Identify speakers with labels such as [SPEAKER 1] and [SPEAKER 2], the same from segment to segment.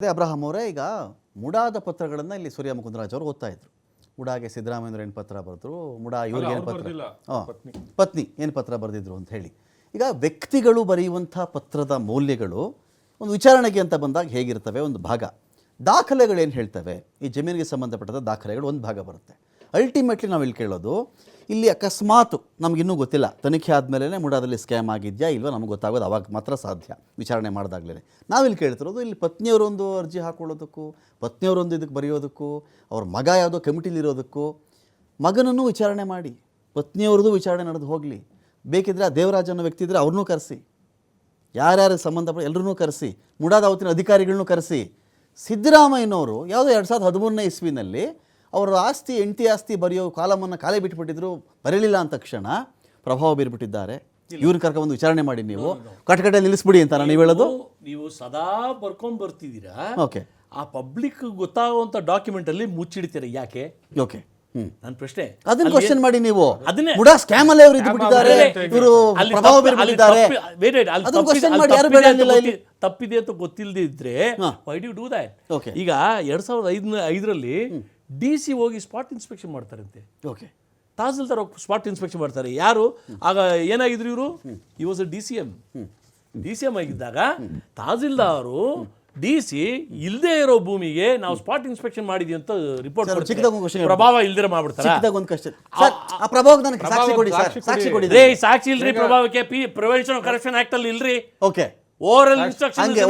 [SPEAKER 1] ಅದೇ ಅಬ್ರಹಾಂ ಅವರೇ ಈಗ ಮುಡಾದ ಪತ್ರಗಳನ್ನು ಇಲ್ಲಿ ಸೂರ್ಯ ಮುಕುಂದರಾಜ್ ಅವರು ಓದ್ತಾ ಇದ್ರು. ಮುಡಾಗೆ ಸಿದ್ದರಾಮಯ್ಯ ಏನು ಪತ್ರ ಬರೆದ್ರು ಮುಡಾ ಇವ್ರಿಗೆ ಏನು ಪತ್ರ? ಹಾಂ ಪತ್ನಿ. ಏನು ಪತ್ರ ಬರೆದಿದ್ರು ಅಂತ ಹೇಳಿ. ಈಗ ವ್ಯಕ್ತಿಗಳು ಬರೆಯುವಂಥ ಪತ್ರದ ಮೌಲ್ಯಗಳು ಒಂದು ವಿಚಾರಣೆಗೆ ಅಂತ ಬಂದಾಗ ಹೇಗಿರ್ತವೆ? ಒಂದು ಭಾಗ. ದಾಖಲೆಗಳು ಏನು ಹೇಳ್ತವೆ? ಈ ಜಮೀನಿಗೆ ಸಂಬಂಧಪಟ್ಟ ದಾಖಲೆಗಳು ಒಂದು ಭಾಗ ಬರುತ್ತೆ. ಅಲ್ಟಿಮೇಟ್ಲಿ ನಾವು ಇಲ್ಲಿ ಕೇಳೋದು, ಇಲ್ಲಿ ಅಕಸ್ಮಾತ್ ನಮಗಿನ್ನೂ ಗೊತ್ತಿಲ್ಲ. ತನಿಖೆ ಆದಮೇಲೆ ಮುಡಾದಲ್ಲಿ ಸ್ಕ್ಯಾಮ್ ಆಗಿದೆಯಾ ಇಲ್ವೋ ನಮಗೆ ಗೊತ್ತಾಗೋದು, ಅವಾಗ ಮಾತ್ರ ಸಾಧ್ಯ ವಿಚಾರಣೆ ಮಾಡಿದಾಗಲೇ ಇಲ್ಲಿ ಕೇಳ್ತಿರೋದು, ಇಲ್ಲಿ ಪತ್ನಿಯವರೊಂದು ಅರ್ಜಿ ಹಾಕೊಳ್ಳೋದಕ್ಕೂ, ಪತ್ನಿಯವರೊಂದು ಇದಕ್ಕೆ ಬರೆಯೋದಕ್ಕೂ, ಅವ್ರ ಮಗ ಯಾವುದೋ ಕಮಿಟಿಲಿರೋದಕ್ಕೂ ಮಗನನ್ನು ವಿಚಾರಣೆ ಮಾಡಿ, ಪತ್ನಿಯವ್ರದ್ದು ವಿಚಾರಣೆ ನಡೆದು ಹೋಗಲಿ. ಬೇಕಿದ್ರೆ ಆ ದೇವರಾಜ ಅನ್ನೋ ವ್ಯಕ್ತಿ ಇದ್ದರೆ ಅವ್ರನ್ನೂ ಕರೆಸಿ. ಯಾರ್ಯಾರು ಸಂಬಂಧಪಟ್ಟ ಎಲ್ಲರನ್ನೂ ಕರೆಸಿ, ಮುಡಾದ ಅವತ್ತಿನ ಅಧಿಕಾರಿಗಳನ್ನೂ ಕರೆಸಿ. ಸಿದ್ದರಾಮಯ್ಯನವರು, ಯಾವುದೋ ಎರಡು ಸಾವಿರದ ಹದಿಮೂರನೇ ಇಸ್ವಿನಲ್ಲಿ ಅವರ ಆಸ್ತಿ ಎಂಟಿ ಆಸ್ತಿ ಬರೆಯೋ ಕಾಲಮನ್ನು ಕಾಲೇ ಬಿಟ್ಬಿಟ್ಟಿದ್ರು ಬರೀಲಿಲ್ಲ ಅಂತ ತಕ್ಷಣ ಪ್ರಭಾವ ಬೀರ್ಬಿಟ್ಟಿದ್ದಾರೆ. ಇವ್ರನ್ನ ಕರ್ಕೊಂಡ್ಬಂದು ವಿಚಾರಣೆ ಮಾಡಿ ನೀವು. ಕಟಕಟೆ ನಿಲ್ಲಿಸ್ಬಿಡಿ ಅಂತ ನೀವು ಹೇಳೋದು?
[SPEAKER 2] ನೀವು ಸದಾ ಬರ್ಕೊಂಡ್ ಬರ್ತಿದ್ದೀರಾ?
[SPEAKER 1] ಓಕೆ.
[SPEAKER 2] ಆ ಪಬ್ಲಿಕ್ ಗೊತ್ತಾಗುವಂತ ಡಾಕ್ಯುಮೆಂಟ್ ಅಲ್ಲಿ ಮುಚ್ಚಿಡ್ತೀರ? ಯಾಕೆ?
[SPEAKER 1] ಓಕೆ.
[SPEAKER 2] ನನ್ನ ಪ್ರಶ್ನೆ.
[SPEAKER 1] ಅದನ್ನ ಕ್ವಶನ್ ಮಾಡಿ ನೀವು.
[SPEAKER 2] ಅದನ್ನೇ-
[SPEAKER 1] ಮುಡಾ ಸ್ಕ್ಯಾಮ್ ಅಲ್ಲೇ ಇವರು ಇದ್ಬಿಟ್ಟಿದ್ದಾರೆ ಇವರು ಪ್ರಭಾವ ಬೀರ್ಬಿಟ್ಟಿದ್ದಾರೆ.
[SPEAKER 2] wait,
[SPEAKER 1] ಅದನ್ನ
[SPEAKER 2] ಕ್ವಶನ್
[SPEAKER 1] ಮಾಡಿ ಯಾರು
[SPEAKER 2] ತಪ್ಪಿದೆ
[SPEAKER 1] ಬೇಡ ಇಲ್ಲಿ?
[SPEAKER 2] ತಪ್ಪಿದೆ ಅಂತ ಗೊತ್ತಿಲ್ಲದೆ ಇದ್ರೆ ವೈ ಡು ಡೂ. ಈಗ ಎರಡ್ ಸಾವಿರದ ಐದರಲ್ಲಿ ಡಿ ಸಿ ಹೋಗಿ ಸ್ಪಾಟ್ ಇನ್ಸ್ಪೆಕ್ಷನ್ ಮಾಡ್ತಾರಂತೆ.
[SPEAKER 1] ಓಕೆ.
[SPEAKER 2] ತಹಸೀಲ್ದಾರ್ ಸ್ಪಾಟ್ ಇನ್ಸ್ಪೆಕ್ಷನ್ ಮಾಡ್ತಾರೆ. ಯಾರು? ಆಗ ಏನಾಗಿದ್ರು ಇವರು? ಈ was D C M. D C M ಆಗಿದ್ದಾಗ ತಹಸೀಲ್ದಾರು ಡಿ ಸಿ ಇಲ್ಲದೆ ಇರೋ ಭೂಮಿಗೆ ನಾವು ಸ್ಪಾಟ್ ಇನ್ಸ್ಪೆಕ್ಷನ್ ಮಾಡಿದ್ವಿ ಅಂತ ರಿಪೋರ್ಟ್ ಪ್ರಭಾವ ಇಲ್ದಿರ ಮಾಡ್ಬಿಡ್ತಾರೆ?
[SPEAKER 1] ಚಿಕ್ಕದಾಗ ಒಂದು ಕಷ್ಟ ಸರ್ ಆ ಪ್ರಭಾವಕ್ಕೆ ನನಗೆ ಸಾಕ್ಷಿ ಕೊಡಿ ಸರ್. ಸಾಕ್ಷಿ ಕೊಡಿ.
[SPEAKER 2] ರೇ ಸಾಕ್ಷಿ ಇಲ್ರಿ ಪ್ರಭಾವಕ್ಕೆ. P prevention of corruption act ಅಲ್ಲಿ ಇಲ್ರಿ.
[SPEAKER 1] ಓಕೆ.
[SPEAKER 2] ಓರಲ್ ಇನ್ಸ್ಟ್ರಕ್ಷನ್
[SPEAKER 1] ಹಂಗೆ.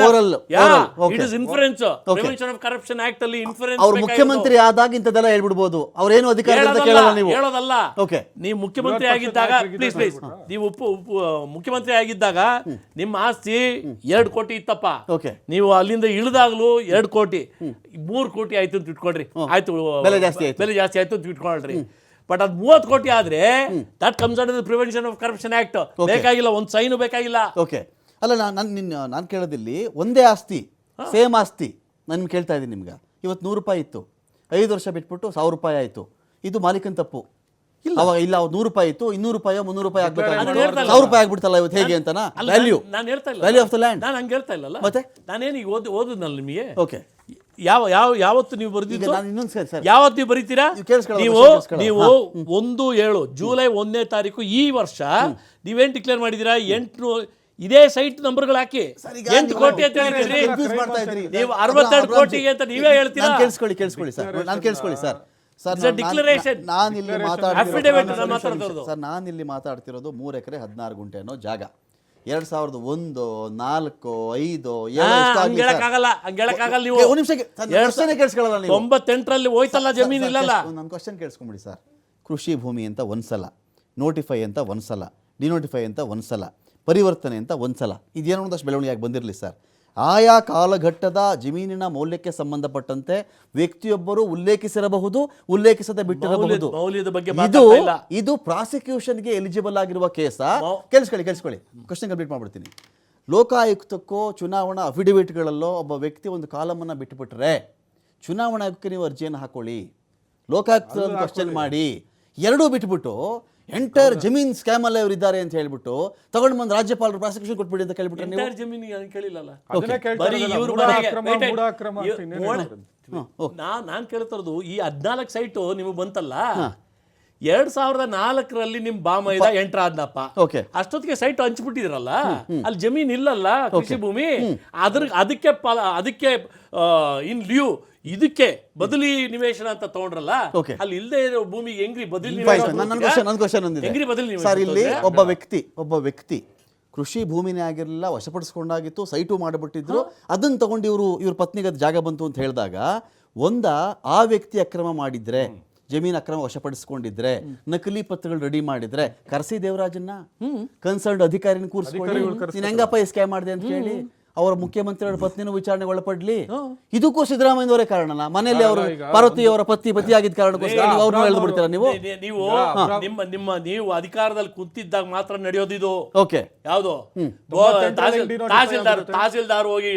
[SPEAKER 2] It is inference prevention of corruption act ಅಲ್ಲಿ ಇನ್ಫರೆನ್ಸ್
[SPEAKER 1] ಅವ್ರು ಮುಖ್ಯಮಂತ್ರಿ ಆದಾಗ ಇಂಥದ್ದೆಲ್ಲ ಹೇಳ್ಬಿಡ್ಬೋದು. ಅವ್ರೇನು ಅಧಿಕಾರ ಅಂತ ಕೇಳಲ್ಲ ನೀವು.
[SPEAKER 2] ಹೇಳೋದಲ್ಲ.
[SPEAKER 1] ಓಕೆ
[SPEAKER 2] ನೀವು ಮುಖ್ಯಮಂತ್ರಿ ಆಗಿದ್ದಾಗ ಪ್ಲೀಸ್ ಪ್ಲೀಸ್ ನೀವು ಉಪ ಮುಖ್ಯಮಂತ್ರಿ ಆಗಿದ್ದಾಗ ನಿಮ್ಮ ಆಸ್ತಿ ಎರಡು ಕೋಟಿ ಇತ್ತಪ್ಪ.
[SPEAKER 1] ಓಕೆ
[SPEAKER 2] ನೀವು ಅಲ್ಲಿಂದ ಇಳಿದಾಗ್ಲೂ ಎರಡು ಕೋಟಿ. ಮೂರು ಕೋಟಿ ಆಯ್ತು ಅಂತ ಇಟ್ಕೊಳ್ರಿ. ಆಯ್ತು
[SPEAKER 1] ಬೆಲೆ ಜಾಸ್ತಿ ಆಯ್ತು.
[SPEAKER 2] ಬೆಲೆ ಜಾಸ್ತಿ ಆಯ್ತು ಅಂತ ಇಟ್ಕೊಳ್ರಿ. ಬಟ್ ಅದ್ ಮೂವತ್ತು ಕೋಟಿ ಆದ್ರೆ that comes under prevention of corruption act ಬೇಕಾಗಿಲ್ಲ ಒಂದು ಸೈನು ಬೇಕಾಗಿಲ್ಲ.
[SPEAKER 1] ಓಕೆ ಅಲ್ಲ ನಾನು ನಾನು ನಿನ್ನ ನಾನು ಕೇಳೋದಿಲ್ಲಿ ಒಂದೇ ಆಸ್ತಿ ಸೇಮ್ ಆಸ್ತಿ. ನಾನು ಕೇಳ್ತಾ ಇದ್ದೀನಿ ನಿಮ್ಗೆ. ಇವತ್ತು ನೂರು ರೂಪಾಯಿ ಇತ್ತು. ಐದು ವರ್ಷ ಬಿಟ್ಬಿಟ್ಟು ಸಾವಿರ ರೂಪಾಯಿ ಆಯಿತು. ಇದು ಮಾಲೀಕನ ತಪ್ಪು. ಅವಾಗ ಇಲ್ಲ ಅವ್ರು ನೂರು ರೂಪಾಯಿ ಇತ್ತು ಇನ್ನೂರು ರೂಪಾಯಿ ಮುನ್ನೂರು ರೂಪಾಯಿ
[SPEAKER 2] ಆಗ್ಬೇಕು
[SPEAKER 1] ಆಗ್ಬೇಕಾಗಿತ್ತು. ಸಾವಿರ ರೂಪಾಯಿ ಆಗ್ಬಿಡ್ತಲ್ಲ ಇವತ್ತು ಹೇಗೆ
[SPEAKER 2] ಅಂತ
[SPEAKER 1] ವ್ಯಾಲ್ಯೂ
[SPEAKER 2] ನಾನು ಹೇಳ್ತಾ ಇಲ್ಲ.
[SPEAKER 1] ವ್ಯಾಲ್ಯೂ ಆಫ್ ದ ಲ್ಯಾಂಡ್
[SPEAKER 2] ನಾನು ಹಂಗೆ ಹೇಳ್ತಾ ಇಲ್ಲಲ್ಲ
[SPEAKER 1] ಮತ್ತೆ?
[SPEAKER 2] ನಾನೇನು ಈಗ ಓದಿ ಓದಿದ್ನಲ್ಲ ನಿಮಗೆ?
[SPEAKER 1] ಓಕೆ
[SPEAKER 2] ಯಾವ ಯಾವ ಯಾವತ್ತು ನೀವು ಬರೆದಿದ್ದು?
[SPEAKER 1] ನಾನು ಇನ್ನೊಂದು ಸರಿ ಸರ್.
[SPEAKER 2] ಯಾವತ್ತು ನೀವು ಬರೀತೀರಾ?
[SPEAKER 1] ನೀವು
[SPEAKER 2] ನೀವು ಒಂದು ಏಳು ಜುಲೈ ಒಂದನೇ ತಾರೀಕು ಈ ವರ್ಷ ನೀವೇನು ಡಿಕ್ಲೇರ್ ಮಾಡಿದ್ದೀರಾ? ಎಂಟು ಇದೇ ಸೈಟ್ ನಂಬರ್ಗಳು ಹಾಕಿ ಎಂಟು ಕೋಟಿ ಅಂತ ಹೇಳಿದ್ರಿ.
[SPEAKER 1] confuse ಮಾಡ್ತಾ ಇದ್ರಿ.
[SPEAKER 2] ನೀವು ಅರವತ್ತೆರಡು ಕೋಟಿಗೆ ಅಂತ ನೀವೇ ಹೇಳ್ತೀರಾ?
[SPEAKER 1] ನಾನು ಕೇಳಿಸ್ಕೊಳ್ಳಿ ಕೇಳಿಸ್ಕೊಳ್ಳಿ ಸರ್ ನಾನು ಕೇಳಿಸ್ಕೊಳ್ಳಿ ಸರ್. ಸರ್
[SPEAKER 2] It's
[SPEAKER 1] ನಾನು ಇಲ್ಲಿ ಮಾತಾಡ್ತಿರೋದು. ಸರ್ ನಾನು ಇಲ್ಲಿ ಮಾತಾಡ್ತಿರೋದು ಮೂರು ಎಕರೆ ಹದಿನಾರು ಗುಂಟೆ ಅನ್ನೋ ಜಾಗ. ಎರಡ್ ಸಾವಿರದ ಒಂದು ನಾಲ್ಕು ಐದು ಒಂದು
[SPEAKER 2] ತೊಂಬತ್ತೆಂಟರಲ್ಲಿ ಹೋಯ್ತಲ್ಲ ಜಮೀನ್ ಇಲ್ಲಲ್ಲ.
[SPEAKER 1] ನನ್ನ ಕ್ವಶನ್ ಕೇಳಿಸ್ಕೊಂಬಿಡಿ ಸರ್. ಕೃಷಿ ಭೂಮಿ ಅಂತ ಒಂದ್ಸಲ ನೋಟಿಫೈ ಅಂತ ಒಂದ್ಸಲ ಡಿನೋಟಿಫೈ ಅಂತ ಒಂದ್ಸಲ. ಪರಿವರ್ತನೆ ಅಂತ ಒಂದ್ಸಲ. ಇದೇನೋ ಒಂದಷ್ಟು ಬೆಳವಣಿಗೆಯಾಗಿ ಬಂದಿರಲಿ ಸರ್? ಆಯಾ ಕಾಲಘಟ್ಟದ ಜಮೀನಿನ ಮೌಲ್ಯಕ್ಕೆ ಸಂಬಂಧಪಟ್ಟಂತೆ ವ್ಯಕ್ತಿಯೊಬ್ಬರು ಉಲ್ಲೇಖಿಸಿರಬಹುದು ಉಲ್ಲೇಖಿಸದೆ ಬಿಟ್ಟಿರಬಹುದು.
[SPEAKER 2] ಮೌಲ್ಯದ- ಮೌಲ್ಯದ ಬಗ್ಗೆ
[SPEAKER 1] ಇದು. ಇದು ಪ್ರಾಸಿಕ್ಯೂಷನ್ಗೆ ಎಲಿಜಿಬಲ್ ಆಗಿರುವ ಕೇಸ. ಕೇಳಿಸ್ಕೊಳ್ಳಿ ಕೇಳಿಸ್ಕೊಳ್ಳಿ. ಕ್ವಶನ್ ಕಂಪ್ಲೀಟ್ ಮಾಡ್ಬಿಡ್ತೀನಿ. ಲೋಕಾಯುಕ್ತಕ್ಕೋ ಚುನಾವಣಾ ಅಫಿಡವಿಟ್ಗಳಲ್ಲೋ ಒಬ್ಬ ವ್ಯಕ್ತಿ ಒಂದು ಕಾಲಮನ್ನು ಬಿಟ್ಟುಬಿಟ್ರೆ ಚುನಾವಣಾ ಆಯೋಗಕ್ಕೆ ನೀವು ಅರ್ಜಿಯನ್ನು ಹಾಕೊಳ್ಳಿ. ಲೋಕಾಯುಕ್ತ ಕ್ವಶನ್ ಮಾಡಿ. ಎರಡೂ ಬಿಟ್ಬಿಟ್ಟು ಎಂಟೈರ್ ಜಮೀನ್ ಸ್ಕ್ಯಾಮ್ ಅಲ್ಲಿ ಇವರು ಇದ್ದಾರೆ ಅಂತ ಹೇಳ್ಬಿಟ್ಟು ತಗೊಂಡು ಬಂದು ರಾಜ್ಯಪಾಲರು ಪ್ರಾಸಿಕ್ಯೂಷನ್ ಕೊಟ್ಬಿಡಿ ಅಂತ ಕೇಳ್ಬಿಟ್ರೆ ನೀವು?
[SPEAKER 2] ಜಮೀನಿಗೆ ನಾನು ಕೇಳಿಲ್ಲಲ್ಲ? ನಾನ್ ಕೇಳ್ತಿರೋದು ಈ ಹದ್ನಾಲ್ಕು ಸೈಟು ನಿಮಗೆ ಬಂತಲ್ಲ? ಎರಡ್ ಸಾವಿರದ ನಾಲ್ಕರಲ್ಲಿ ನಿಮ್ ಬಾಮೈದ ಎಂಟ್ರ ಆದ್ನಪ್ಪ.
[SPEAKER 1] ಓಕೆ.
[SPEAKER 2] ಅಷ್ಟೊತ್ತಿಗೆ ಸೈಟ್ ಹಂಚ್ಬಿಟ್ಟಿದ್ರಲ್ಲ ಅಲ್ಲಿ ಜಮೀನ್ ಇಲ್ಲಲ್ಲ ಕೃಷಿ ಭೂಮಿ ಅದ್ರ ಅದಕ್ಕೆ ಅದಕ್ಕೆ ಇನ್ ಲ್ಯೂ ಇದಕ್ಕೆ ಬದಲಿ ನಿವೇಶನ ಅಂತ ತಗೊಂಡ್ರಲ್ಲ ಅಲ್ಲಿ ಇಲ್ಲದೆ ಇರೋ ಭೂಮಿ ಹೆಂಗ್ರಿ ಬದಲಿ ಹೆಂಗ್ರಿ ಬದಲಿ
[SPEAKER 1] ಸರ್ ಇಲ್ಲಿ ಒಬ್ಬ ವ್ಯಕ್ತಿ ಒಬ್ಬ ವ್ಯಕ್ತಿ ಕೃಷಿ ಭೂಮಿನೇ ಆಗಿರಲಿಲ್ಲ ವಶಪಡಿಸ್ಕೊಂಡಾಗಿತ್ತು ಸೈಟು ಮಾಡಿಬಿಟ್ಟಿದ್ರು ಅದನ್ನ ತಗೊಂಡು ಇವರು ಇವ್ರ ಪತ್ನಿಗೆ ಅದು ಜಾಗ ಬಂತು ಅಂತ ಹೇಳಿದಾಗ ಒಂದ ಆ ವ್ಯಕ್ತಿ ಅಕ್ರಮ ಮಾಡಿದ್ರೆ ಜಮೀನ್ ಅಕ್ರಮ ವಶಪಡಿಸಿಕೊಂಡಿದ್ರೆ ನಕಲಿ ಪತ್ರಗಳು ರೆಡಿ ಮಾಡಿದ್ರೆ ಕರ್ಸಿ ದೇವರಾಜನ್ನ? ಕನ್ಸರ್ನ್ ಅಧಿಕಾರಿನ ಕೂರಿಸ್ಕೊಳ್ಳಿ. ಹೆಂಗಪ್ಪ ಈ ಸ್ಕ್ಯಾಮ್ ಮಾಡಿದೆ ಅಂತ ಹೇಳಿ ಅವರ ಮುಖ್ಯಮಂತ್ರಿಯವರ ಪತ್ನಿನೂ ವಿಚಾರಣೆ ಒಳಪಡಲಿ. ಇದಕ್ಕೂ ಸಿದ್ದರಾಮಯ್ಯನವರೇ ಕಾರಣನ ಮನೆಯಲ್ಲಿ ಅವರು ಪಾರ್ವತಿ ಅವರ ಪತ್ನಿ ಪತಿ ಆಗಿದ್ದ ಕಾರಣಕ್ಕೋಸ್ಕರ ನೀವು ಅವ್ರನ್ನ ಎಳ್ದು ಬಿಡ್ತೀರಾ ನೀವು?
[SPEAKER 2] ನೀವು ನಿಮ್ಮ ನಿಮ್ಮ ನೀವು ಅಧಿಕಾರದಲ್ಲಿ ಕುಂತಿದ್ದಾಗ ಮಾತ್ರ ನಡೆಯೋದಿದು
[SPEAKER 1] ಓಕೆ.
[SPEAKER 2] ಯಾವುದು? ತಹಸೀಲ್ದಾರ್ ತಹಸೀಲ್ದಾರ್ ಹೋಗಿ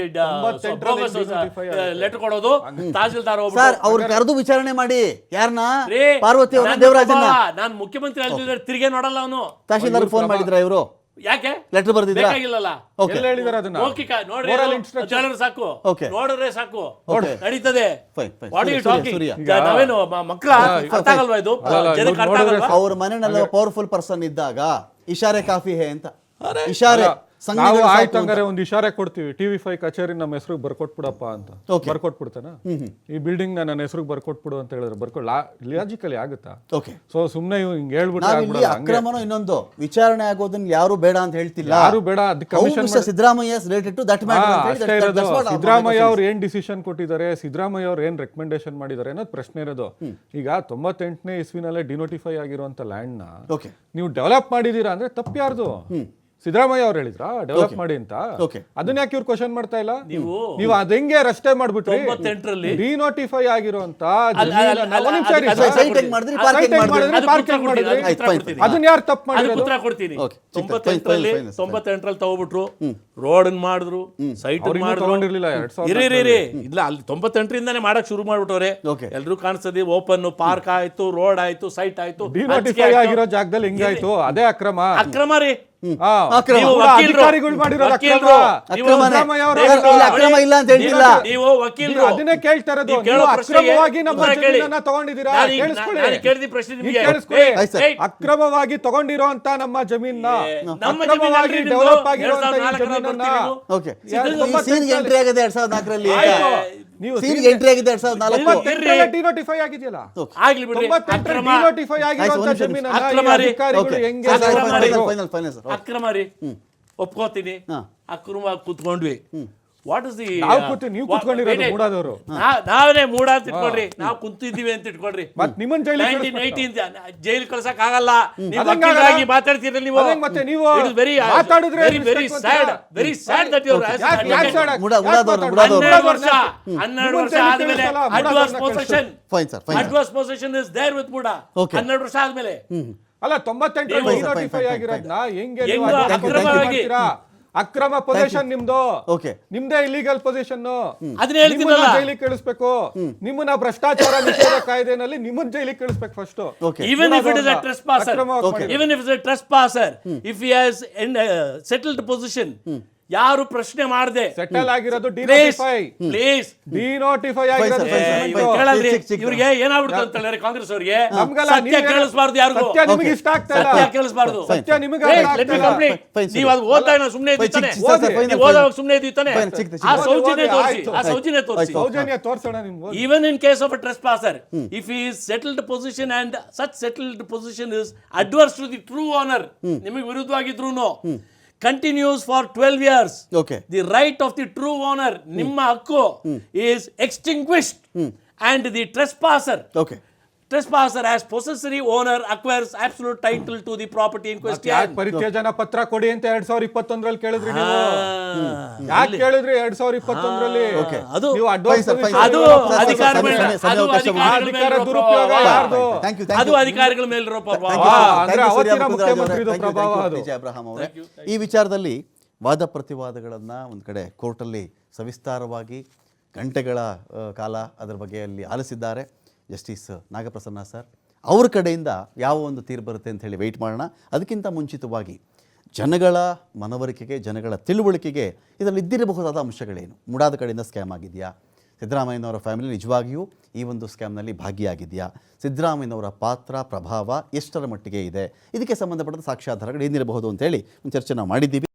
[SPEAKER 2] ಲೆಟರ್ ಕೊಡೋದು. ತಹಸೀಲ್ದಾರ್
[SPEAKER 1] ಸರ್ ಅವ್ರ ಕರೆದು ವಿಚಾರಣೆ ಮಾಡಿ. ಯಾರನ್ನ ಪಾರ್ವತಿ ಅವರ
[SPEAKER 2] ದೇವರಾಜ
[SPEAKER 1] ದೇವರಾಜನ್ನ.
[SPEAKER 2] ನಾನ್ ಮುಖ್ಯಮಂತ್ರಿ ತಿರ್ಗೇ ತಿರುಗಿ ನೋಡಲ್ಲ ಅವನು.
[SPEAKER 1] ತಹಶೀಲ್ದಾರ್ ಫೋನ್ ಮಾಡಿದ್ರ ಇವರು?
[SPEAKER 2] ಯಾಕೆ?
[SPEAKER 1] ಲೆಟರ್ ಬರ್ದಿದ್ರಾ?
[SPEAKER 2] ಬೇಕಾಗಿಲ್ಲಲ್ಲ.
[SPEAKER 1] Okay.
[SPEAKER 3] ಎಲ್ಲ ಹೇಳಿದಾರೆ ಅದನ್ನ.
[SPEAKER 2] ಮೌಖಿಕ ನೋಡ್ರಿ
[SPEAKER 3] instruction.
[SPEAKER 2] ಸಾಕು.
[SPEAKER 1] Okay.
[SPEAKER 2] ಸಾಕು.
[SPEAKER 1] Okay.
[SPEAKER 2] ನಡೀತದೆ.
[SPEAKER 1] Fine, fine.
[SPEAKER 2] What you
[SPEAKER 1] Surya,
[SPEAKER 2] talking
[SPEAKER 1] Surya.
[SPEAKER 2] ನಾವೇನು ಮ- ಮಕ್ಕಳ ಅರ್ಥ ಆಗಲ್ವಾ ಇದು? ಜನಕ್ಕೆ ಅರ್ಥ ಆಗಲ್ವಾ?
[SPEAKER 1] ಅವ್ರ ಮನೆಯಲ್ಲ ಪವರ್ಫುಲ್ ಪರ್ಸನ್ ಇದ್ದಾಗ ಇಶಾರೆ ಕಾಫಿ ಹೇ ಅಂತ. ಇಶಾರೆ.
[SPEAKER 3] ನಾವು ಆಯ್ತು. ಹಂಗಾರೆ ಒಂದ್ ಇಶಾರೆ ಕೊಡ್ತೀವಿ. ಟಿವಿ ಫೈವ್ ಕಚೇರಿ ನಮ್ಮ ಹೆಸರಿಗೆ ಬರ್ಕೊಟ್ಬಿಡಪ್ಪ ಅಂತ.
[SPEAKER 1] ಬರ್ಕೊಟ್
[SPEAKER 3] ಬರ್ಕೊಟ್ಬಿಡ್ತಾನ? ಈ ಬಿಲ್ಡಿಂಗ್ ನನ್ನ ಹೆಸರಿಗೆ ಬರ್ಕೊಟ್ಬಿಡು ಅಂತ ಹೇಳಿದ್ರೆ ಬರ್ಕೊಡ್ ಲಾಜಿಕಲಿ ಆಗುತ್ತಾ? ಸೊ ಸುಮ್ನೆ ಇವ್ ಹಿಂಗ್ ಹೇಳ್ಬಿಟ್ಟು
[SPEAKER 1] ಅಕ್ರಮನೋ ಇನ್ನೊಂದು ವಿಚಾರಣೆ ಆಗೋದನ್ನ ಯಾರು ಬೇಡ ಅಂತ ಹೇಳ್ತಿಲ್ಲ.
[SPEAKER 3] ಯಾರು ಬೇಡ ಅದಕ್ಕೆ.
[SPEAKER 1] Siddaramaiah related to that
[SPEAKER 3] Siddaramaiah ಅವ್ರು ಏನ್ ಡಿಸಿಷನ್ ಕೊಟ್ಟಿದ್ದಾರೆ ಸಿದ್ದರಾಮಯ್ಯ ಅವ್ರು ಏನ್ ರೆಕಮೆಂಡೇಶನ್ ಮಾಡಿದ್ದಾರೆ ಅನ್ನೋದು ಪ್ರಶ್ನೆ ಇರೋದು. ಈಗ ತೊಂಬತ್ತೆಂಟನೇ ಇಸ್ವಿನಲ್ಲೇ ಡಿನೋಟಿಫೈ ಆಗಿರುವಂತ ಲ್ಯಾಂಡ್ನ
[SPEAKER 1] ಓಕೆ
[SPEAKER 3] ನೀವು ಡೆವಲಪ್ ಮಾಡಿದೀರಾ ಅಂದ್ರೆ ತಪ್ಪು ಯಾರ್ದು? ಸಿದ್ದರಾಮಯ್ಯ ಅವ್ರು ಹೇಳಿದ್ರ? ಡೆವಲಪ್ ಮಾಡಿ ಅಂತ. ಅದನ್ನ ಯಾಕೆ ಇವ್ರು ಕ್ವಶನ್ ಮಾಡ್ತಾ ಇಲ್ಲ?
[SPEAKER 2] ನೀವು
[SPEAKER 3] ನೀವು ಹೆಂಗೆ ರಸ್ತೆ ಮಾಡ್ಬಿಟ್ರಿ? ರಿನೋಟಿಫೈ ಆಗಿರುವಂತ
[SPEAKER 2] ಅದು- ಅದು
[SPEAKER 1] ಮಾಡಿದ್ರಿ ಮಾಡಿದ್ರಿ.
[SPEAKER 3] ಮಾಡಿದ್ರಿ?
[SPEAKER 2] ಅದು
[SPEAKER 3] ಮಾಡಿದ್ರಿ?
[SPEAKER 2] ಅದು.
[SPEAKER 3] ಅದನ್ನ ಯಾರು ತಪ್ಪು
[SPEAKER 2] ಉತ್ತರ ಕೊಡ್ತೀನಿ. ತೊಂಬತ್ತೆಂಟರಲ್ಲಿ. ತೊಂಬತ್ತೆಂಟರಲ್ಲಿ ತಗೋಬಿಟ್ರು ರೋಡ್ ಮಾಡಿದ್ರು ಸೈಟ್ ಮಾಡಿದ್ರು.
[SPEAKER 3] ಸಾವಿರದ
[SPEAKER 2] ಇರಿ ಇಲ್ಲ ಅಲ್ಲಿ ತೊಂಬತ್ತೆಂಟರಿಂದಾನೇ ಮಾಡಕ್ ಶುರು ಮಾಡ್ಬಿಟ್ಟವ್ರೆ. ಎಲ್ರು ಕಾಣಿಸ್ತದೆ ಓಪನ್ ಪಾರ್ಕ್ ಆಯ್ತು ರೋಡ್ ಆಯ್ತು ಸೈಟ್ ಆಯ್ತು.
[SPEAKER 3] ಡಿನೋಟಿಫೈ ಆಗಿರೋ. ಜಾಗದಲ್ಲಿ ಹಿಂಗಾಯ್ತು? ಅದೇ ಅಕ್ರಮ.
[SPEAKER 2] ಅಕ್ರಮ ರೀ.
[SPEAKER 1] ಅಕ್ರಮ. ಇಲ್ಲ, ಇಲ್ಲ, ಅಕ್ರಮ ಇಲ್ಲ ಅಂತ ಹೇಳ್ತಿಲ್ಲ.
[SPEAKER 2] ನೀವು ವಕೀಲರು
[SPEAKER 3] ನೀವು ಅದನ್ನೇ ಕೇಳ್ತಾ ಇರೋದು. ಅಕ್ರಮವಾಗಿ ನಮ್ಮ. ಜಮೀನನ್ನ ತಗೊಂಡಿದ್ದೀರಾ? ಕೇಳಿಸ್ಕೊಳ್ಳಿ. ಅಕ್ರಮವಾಗಿ ತಗೊಂಡಿರೋಂತ ನಮ್ಮ ಜಮೀನ್ ಅಕ್ರಮವಾಗಿ ಡೆವಲಪ್ ಆಗಿರುವಂತ ಜಮೀನನ್ನ
[SPEAKER 1] ಓಕೆ ಸೀನ್ಗೆ ಎಂಟ್ರಿ ಆಗಿದೆ ಎರಡ್ ಸಾವಿರದ ನಾಲ್ಕರಲ್ಲಿ.
[SPEAKER 3] ನೀವು
[SPEAKER 1] ಸೀರಿಗೆ ಎಂಟ್ರಿ ಆಗಿದೆ ಎರಡ್ ಸಾವಿರದ ನಾಲ್ಕು.
[SPEAKER 3] ತೊಂಬತ್ತೆಂಟರಲ್ಲಿ ಡಿನೋಟಿಫೈ ಆಗಿದೆಯಲ್ಲ?
[SPEAKER 2] ಆಗ್ಲಿ ಬಿಡ್ರಿ.
[SPEAKER 3] ತೊಂಬತ್ತೆಂಟರಲ್ಲಿ
[SPEAKER 2] ಅಕ್ರಮ
[SPEAKER 3] ಡಿನೋಟಿಫೈ
[SPEAKER 1] ಆಯ್ತು,
[SPEAKER 3] ಆಗಿರುವಂತ
[SPEAKER 1] ಒಂದ್ ನಿಮಿಷ,
[SPEAKER 3] ಜಮೀನನ್ನ ಈ
[SPEAKER 2] ಅಕ್ರಮ ರೀ.
[SPEAKER 3] ಅಧಿಕಾರಿಗಳು
[SPEAKER 1] ಓಕೆ.
[SPEAKER 3] ಹೆಂಗೆ
[SPEAKER 2] ಅಕ್ರಮ?
[SPEAKER 1] ಫೈನಲ್ ಫೈನಲ್ ಸರ್
[SPEAKER 2] ಅಕ್ರಮ ರೀ. ಒಪ್ಕೋತೀನಿ.
[SPEAKER 1] ಹಾ.
[SPEAKER 2] ಅಕ್ರಮವಾಗಿ ಕೂತ್ಕೊಂಡ್ವಿ. ವಾಟ್ ಇಸ್ ದಿ
[SPEAKER 3] ನಾವು ಕೂತು- ನೀವು ಕೂತ್ಕೊಂಡಿರೋದು ಮೂಡಾದವರು.
[SPEAKER 2] ನಾವೇ ಮೂಡ ಅಂತ ಇಟ್ಕೊಳ್ರಿ. ನಾವು ಕುಂತಿದ್ದೀವಿ ಅಂತ ಇಟ್ಕೊಳ್ರಿ.
[SPEAKER 3] ಮತ್ತೆ ನಿಮ್ಮನ್ನ ಜೈಲಿಗೆ
[SPEAKER 2] ನೈನ್ಟೀನ್ ಏಯ್ಟೀನ್ ಜೈಲ್ ಕಳ್ಸಕ್ ಆಗಲ್ಲ. ನೀವು. ಮಾತಾಡ್ತೀರಲ್ಲ ನೀವು.
[SPEAKER 3] ಮತ್ತೆ ನೀವು
[SPEAKER 2] ವೆರಿ
[SPEAKER 3] ಮಾತಾಡಿದ್ರೆ
[SPEAKER 2] very very sad very sad that your
[SPEAKER 3] ಮಾತಾಡ್ತಾರೆ?
[SPEAKER 2] ಹನ್ನೆರಡು ವರ್ಷ ಹನ್ನೆರಡು ವರ್ಷ ಆದ್ಮೇಲೆ advance position
[SPEAKER 1] fine sir fine
[SPEAKER 2] advance position is there with MUDA. ಹನ್ನೆರಡು ವರ್ಷ ಆದ್ಮೇಲೆ.
[SPEAKER 3] ಅಲ್ಲ ತೊಂಬತ್ತೆಂಟು
[SPEAKER 2] ನೀವು-
[SPEAKER 3] ಡಿನೋಟಿಫೈ ಆಗಿರೋದ್ನ ಹೆಂಗೆ ಅಕ್ರಮ ಪೊಸಿಷನ್ ನಿಮ್ದು.
[SPEAKER 1] ಓಕೆ
[SPEAKER 3] ನಿಮ್ದೇ ಇಲ್ಲಿಗಲ್ ಪೊಸಿಷನ್. ಜೈಲಿಗೆ ಕಳಿಸ್ಬೇಕು. ನಿಮ್ಮನ್ನ ಭ್ರಷ್ಟಾಚಾರ ನಿಷೇಧ ಕಾಯ್ದೆನಲ್ಲಿ ನಿಮ್ಮನ್ನ ಜೈಲಿಗೆ ಕಳಿಸ್ಬೇಕು first
[SPEAKER 1] okay
[SPEAKER 2] even is a a
[SPEAKER 3] ಮುಡಾದವ್ರನ್ನ ಇಫ್
[SPEAKER 1] ಇಸ್
[SPEAKER 3] ಮಾಡಿರೋದು.
[SPEAKER 2] even if it's a trespasser if he ಯಾರು ಪ್ರಶ್ನೆ ಮಾಡದೆ?
[SPEAKER 3] ಸೆಟಲ್ ಆಗಿರೋದು
[SPEAKER 2] ಪ್ಲೀಸ್
[SPEAKER 3] ಡಿನೋಟಿಫೈ
[SPEAKER 2] ಪ್ಲೀಸ್
[SPEAKER 3] ಡಿನೋಟಿಫೈ ಆಗಿರೋದು.
[SPEAKER 2] ಕೇಳಲ್ರಿ. ಇವ್ರಿಗೆ ಏನಾಗ್ಬಿಡ್ತು ಅಂತ ಹೇಳಿದ್ರೆ ಕಾಂಗ್ರೆಸ್ ಅವರಿಗೆ?
[SPEAKER 3] ನಮ್ಗಲ್ಲ,
[SPEAKER 2] ಸತ್ಯ ಕೇಳಿಸಬಾರ್ದು ಯಾರಿಗೂ
[SPEAKER 3] ಸತ್ಯ ನಿಮಗೆ ಇಷ್ಟ ಆಗ್ತಾ ಇಲ್ಲ.
[SPEAKER 2] ಸತ್ಯ ಕೇಳಿಸ್ಬಾರ್ದು.
[SPEAKER 3] ಸತ್ಯ ನಿಮಗೆ.
[SPEAKER 2] ನೀವು ಅದು ಓದ್ತಾ ಇಲ್ಲ ಸುಮ್ಮನೆ ಇದ್ದಾನೆ ನೀವು. ಸುಮ್ಮನೆ ಇದ್ದಾನೆ
[SPEAKER 1] ಚಿಕ್ಕ-
[SPEAKER 2] ಆ ಸೌಜನ್ಯ ತೋರಿಸಿ. ಆ ಸೌಜನ್ಯ ತೋರಿಸಿ.
[SPEAKER 3] ಸೌಜನ್ಯ ತೋರ್ಸೋಣ ನಿಮ್ಗೆ
[SPEAKER 2] even in case of settled position and such settled position and such settled position is adverse to the true owner ನಿಮಗೆ ವಿರುದ್ಧವಾಗಿದ್ರು continues for 12 years
[SPEAKER 1] Okay.
[SPEAKER 2] the right of the true owner ನಿಮ್ಮ ಹಕ್ಕು is extinguished and the trespasser
[SPEAKER 1] okay
[SPEAKER 2] trespasser as possessory owner acquires absolute title to the property in question.
[SPEAKER 3] ಯಾಕೆ ಪರಿತ್ಯಜನ ಪತ್ರ ಕೊಡಿ ಅಂತ ಎರಡ್ ಸಾವಿರದ ಇಪ್ಪತ್ತೊಂದರಲ್ಲಿ ಕೇಳಿದ್ರಿ ನೀವು? ಯಾಕೆ ಕೇಳಿದ್ರಿ ಎರಡ್ ಸಾವಿರ ಇಪ್ಪತ್ತೊಂದರಲ್ಲಿ?
[SPEAKER 1] Okay.
[SPEAKER 2] ಅದು
[SPEAKER 3] ನೀವು ಅಡ್ವೈಸ್
[SPEAKER 2] ಅದು
[SPEAKER 1] ಅಧಿಕಾರ
[SPEAKER 2] ಮೇಲೆ-
[SPEAKER 1] ಸಮಯ- ಸಮಯ
[SPEAKER 2] ಅದು
[SPEAKER 1] ಅವಕಾಶ
[SPEAKER 2] ಅಧಿಕಾರಿಗಳ ಮೇಲೆ
[SPEAKER 3] ಅಧಿಕಾರ
[SPEAKER 2] ಇರೋ
[SPEAKER 3] ದುರುಪಯೋಗ
[SPEAKER 2] ಪ್ರಭಾವ.
[SPEAKER 3] ಯಾರ್ದು?
[SPEAKER 2] ಅದು
[SPEAKER 1] ಯು
[SPEAKER 2] ಅಧಿಕಾರಿಗಳ ಮೇಲಿರೋ ಪ್ರಭಾವ.
[SPEAKER 1] Thank you, sir.
[SPEAKER 3] ಅಂದ್ರೆ
[SPEAKER 1] Thank you,
[SPEAKER 3] ಅವತ್ತಿನ
[SPEAKER 1] ಸೂರ್ಯ ಮುಕುಂದರಾಜ್ ಅವರೇ. Thank you,
[SPEAKER 3] ಪ್ರಭಾವ
[SPEAKER 1] thank you,
[SPEAKER 3] ಅದು.
[SPEAKER 1] ವಿಜಯ ಅಬ್ರಹಾಂ ಅವರೇ. ಈ ವಿಚಾರದಲ್ಲಿ ವಾದ ಪ್ರತಿವಾದಗಳನ್ನು ಒಂದು ಕಡೆ ಕೋರ್ಟಲ್ಲಿ ಸವಿಸ್ತಾರವಾಗಿ ಗಂಟೆಗಳ ಆ, ಕಾಲ ಅದರ ಬಗ್ಗೆ ಅಲ್ಲಿ ಆಲಿಸಿದ್ದಾರೆ. ಜಸ್ಟಿಸ್ ನಾಗಪ್ರಸನ್ನ ಸರ್, ಅವ್ರ ಕಡೆಯಿಂದ ಯಾವ ಒಂದು ತೀರ್ಪು ಬರುತ್ತೆ ಅಂತ ಹೇಳಿ ವೆಯ್ಟ್ ಮಾಡೋಣ. ಅದಕ್ಕಿಂತ ಮುಂಚಿತವಾಗಿ ಜನಗಳ ಮನವರಿಕೆಗೆ, ಜನಗಳ ತಿಳುವಳಿಕೆಗೆ ಇದರಲ್ಲಿ ಇದ್ದಿರಬಹುದಾದ ಅಂಶಗಳೇನು? ಮುಡಾದ ಕಡೆಯಿಂದ ಸ್ಕ್ಯಾಮ್ ಆಗಿದೆಯಾ? ಸಿದ್ದರಾಮಯ್ಯನವರ ಫ್ಯಾಮಿಲಿ ನಿಜವಾಗಿಯೂ ಈ ಒಂದು ಸ್ಕ್ಯಾಮ್ನಲ್ಲಿ ಭಾಗಿಯಾಗಿದೆಯಾ? ಸಿದ್ದರಾಮಯ್ಯನವರ ಪಾತ್ರ, ಪ್ರಭಾವ ಎಷ್ಟರ ಮಟ್ಟಿಗೆ ಇದೆ? ಇದಕ್ಕೆ ಸಂಬಂಧಪಟ್ಟ ಸಾಕ್ಷ್ಯಾಧಾರಗಳು ಏನಿರಬಹುದು ಅಂತೇಳಿ ಒಂದು ಚರ್ಚೆ ನಾವು ಮಾಡಿದ್ದೀವಿ.